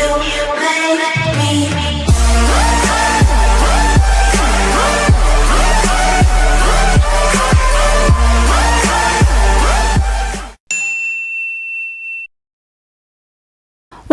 you make me.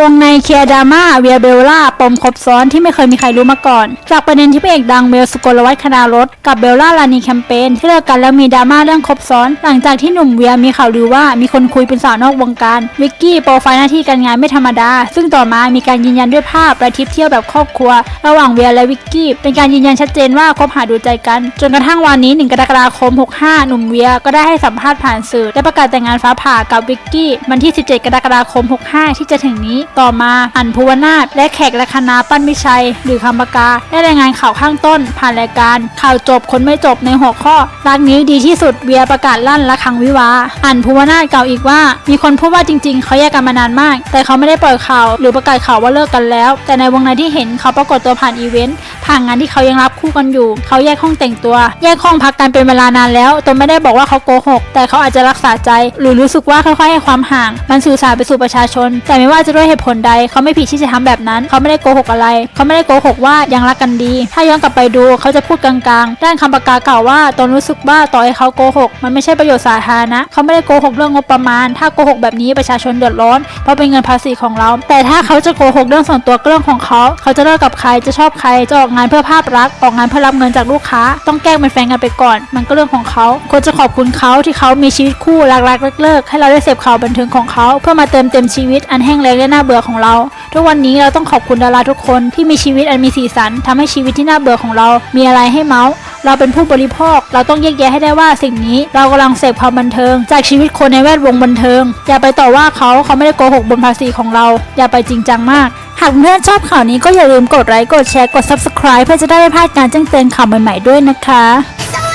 วงในเคลียร์ดราม่าเวียเบลล่าปมครบซ้อนที่ไม่เคยมีใครรู้มาก่อน จากประเด็นที่พระเอกดังเบลสุกลวัฒน์คณารถกับเบลล่าลานีแคมเปญที่เลิกกันแล้วมีดราม่าเรื่องครบซ้อน หลังจากที่หนุ่มเวียมีข่าวลือว่ามีคนคุยเป็นสาวนอกวงการวิกกี้โปรไฟล์หน้าที่การงานไม่ธรรมดา ซึ่งต่อมามีการยืนยันด้วยภาพและทริปเที่ยวแบบครอบครัว ระหว่างเวียและวิกกี้เป็นการยืนยันชัดเจนว่าคบหาดูใจกัน จนกระทั่งวันนี้1กรกฎาคม 65 หนุ่มเวียก็ได้ให้สัมภาษณ์ผ่านสื่อได้ประกาศแต่งงานฟ้าผ่ากับวิกกี้วันที่ 17 กรกฎาคม 65 ที่จะถึงนี้ต่อมาอันภูวนาถและแขกและคณาปั้นมิชัย หรือคำปากาได้รายงานข่าวข้างต้น ผ่านรายการ ข่าวจบคนไม่จบในหัวข้อรักนี้ดีที่สุดเวียประกาศลั่นละครังวิวาอันภูวนาถกล่าวอีกว่า มีคนพูดว่าจริงๆ เขาแยกกันมานานมาก แต่เขาไม่ได้ปล่อยข่าวหรือประกาศข่าวว่าเลิกกันแล้ว แต่ในวงในที่เห็นเขาปรากฏตัวผ่านอีเวนต์ผ่านงานที่เขายังรับคู่กันอยู่ เขาแยกห้องแต่งตัว แยกห้องพักกันเป็นเวลานานแล้วตนไม่ได้บอกว่าเขาโกหก แต่เขาอาจจะรักษาใจ หรือรู้สึกว่าค่อยๆให้ความห่าง มันสื่อสารไปสู่ประชาชน แต่ไม่ว่าจะด้วยเหตุผลใดเขาไม่ผิดที่จะทำแบบนั้น เขาไม่ได้โกหกอะไร เขาไม่ได้โกหกว่ายังรักกันดี ถ้าย้อนกลับไปดูเขาจะพูดกลางๆ ด้านคำประกาศกล่าวว่าตนรู้สึกว่าต่อให้เขาโกหก มันไม่ใช่ประโยชน์สาธารณะเขาไม่ได้โกหกเรื่องงบประมาณ ถ้าโกหกแบบนี้ประชาชนเดือดร้อน เพราะเป็นเงินภาษีของเรา แต่ถ้าเขาจะโกหกเรื่องส่วนตัวก็เรื่องของเขา เขาจะเลิกกับใครจะชอบใครจะออกงานเพื่อภาพลักษณ์ออกงานเพื่อรับเงินจากลูกค้า ต้องแกล้งเป็นแฟนกันไปก่อน มันก็เรื่องของเขาควรจะขอบคุณเขาที่เขามีชีวิตคู่รักๆเลิกๆให้เราได้เสพข่าวบันเทิงของเขา เพื่อมาเติมเต็มชีวิตอันแห้งแล้งและน่าเบื่อของเรา ทุกวันนี้เราต้องขอบคุณดาราทุกคนที่มีชีวิตอันมีสีสันทำให้ชีวิตที่น่าเบื่อของเรา มีอะไรให้เมาส์เราเป็นผู้บริโภค เราต้องแยกแยะให้ได้ว่าสิ่งนี้เรากำลังเสพความบันเทิง จากชีวิตคนในแวดวงบันเทิง อย่าไปต่อว่าเขาเขาไม่ได้โกหกบนภาษีของเรา อย่าไปจริงจังมากหากเพื่อนชอบข่าวนี้ก็อย่าลืมกดไลค์กดแชร์กด subscribe เพื่อจะได้ไม่พลาดการแจ้งเตือนข่าวใหม่ๆด้วยนะคะ